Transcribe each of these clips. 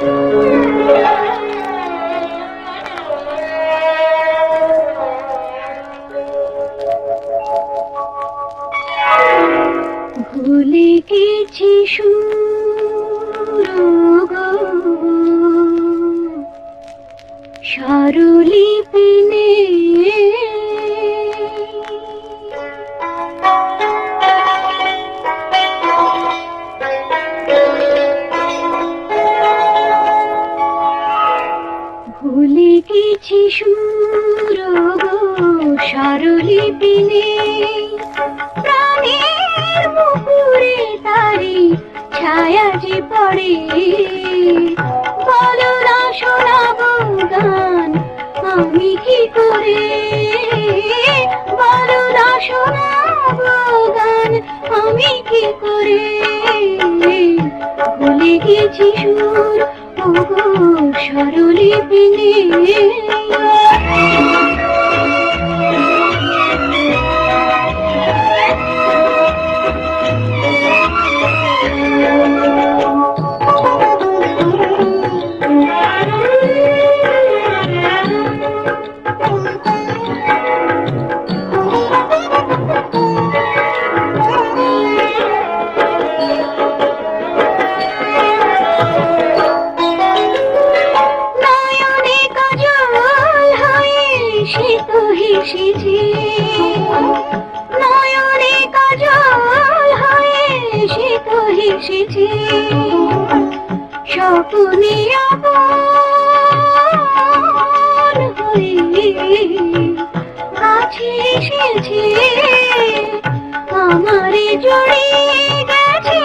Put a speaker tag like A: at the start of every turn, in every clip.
A: Thank you. স্বরলিপিনে প্রাণের মুকুরে তারি ছায়া যে পড়ে। বলো না শোনাবো গান, আমি কি করে? বলো না শোনাবো গান, আমি কি করে? ভুলে গেছি সুর ও গো নয়নে হয়ে কাছে এসেছে, আমারে জড়িয়ে গেছে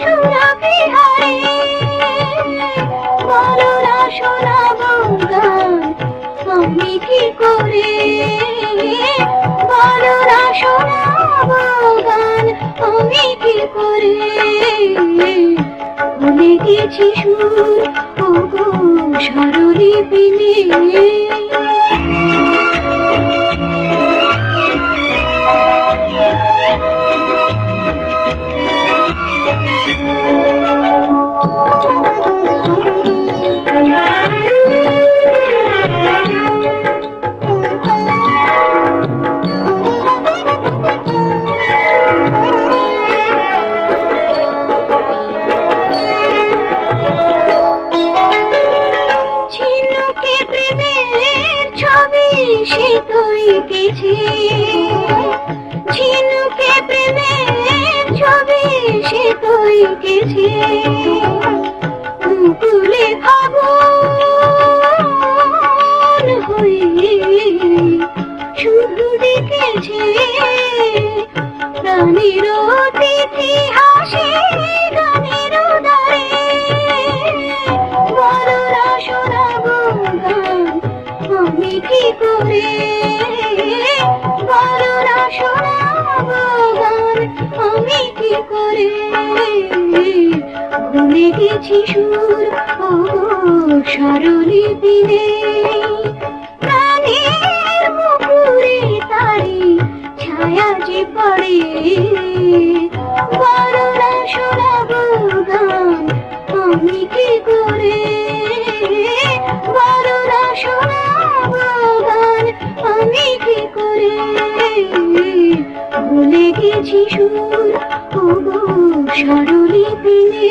A: সুরভি হারে বলো না শোনাবো গান, আমি কি করে? বলো না শোনাবো গান, আমি কি করে? গেছি সুর ও গো সরলি ঝিনুকে এঁকেছে ঝিনুকে প্রেমের ছবি সে তো এঁকেছে মুকুলে ভাবন হয়ে শুধু দেখেছে প্রাণের শোনাবো গান, আমি কি করে করে ভুলে গেছি সুর ও স্বরলিপিনে প্রাণের মুকুরে তারি ছায়া যে পড়ে না শোনাবো গান আমি কি করে? না শোনাবো গান আমি কি করে? ভুলে গেছি সুর ও সরলি পিনে